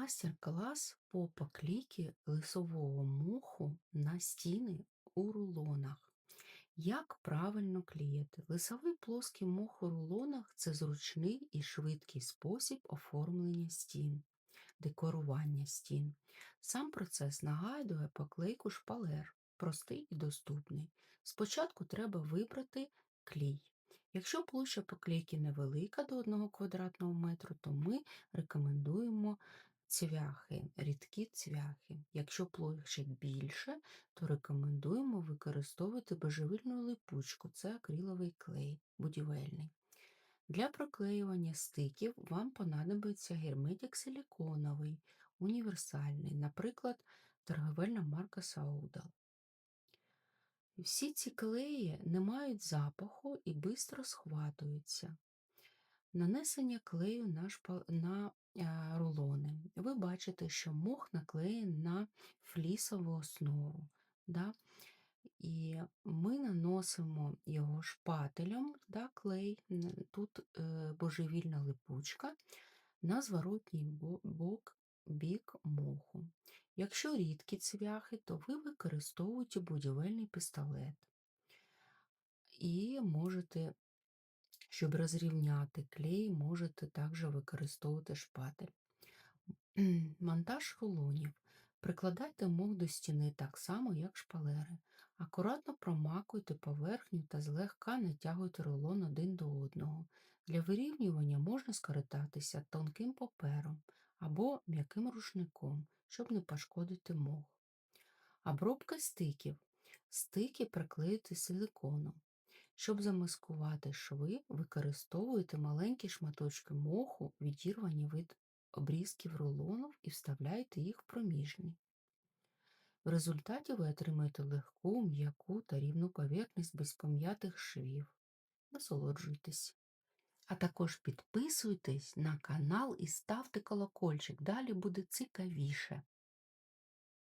Мастер-клас по поклейці лисового моху на стіни у рулонах. Як правильно клеїти? Лисовий плоский мох у рулонах це зручний і швидкий спосіб оформлення стін, декорування стін. Сам процес нагадує поклейку шпалер, простий і доступний. Спочатку треба вибрати клей. Якщо площа поклейки невелика до 1 квадратного метру, то ми рекомендуємо цвяхи, рідкі цвяхи. Якщо площа більше, то рекомендуємо використовувати божевільну липучку, це акриловий клей будівельний. Для проклеювання стиків вам понадобиться герметик силіконовий, універсальний, наприклад, торговельна марка Saudal. Всі ці клеї не мають запаху і швидко схватуються. Нанесення клею на, рулони. Бачите, що мох наклеєний на флісову основу. Да? І ми наносимо його шпателем, да, клей, тут е, божевільна липучка, на зворотній бок бік моху. Якщо рідкі цвяхи, то ви використовуєте будівельний пістолет. І можете, щоб розрівняти клей, можете також використовувати шпатель. Монтаж рулонів. Прикладайте мох до стіни так само, як шпалери. Акуратно промакуйте поверхню та злегка натягуйте рулон один до одного. Для вирівнювання можна скористатися тонким папером або м'яким рушником, щоб не пошкодити мох. Обробка стиків. Стики приклеїти силиконом. Щоб замаскувати шви, використовуйте маленькі шматочки моху, відірвані від обрізків рулонів і вставляйте їх в проміжні. В результаті ви отримаєте легку, м'яку та рівну поверхність без пом'ятих швів. Насолоджуйтесь. А також підписуйтесь на канал і ставте колокольчик, далі буде цікавіше.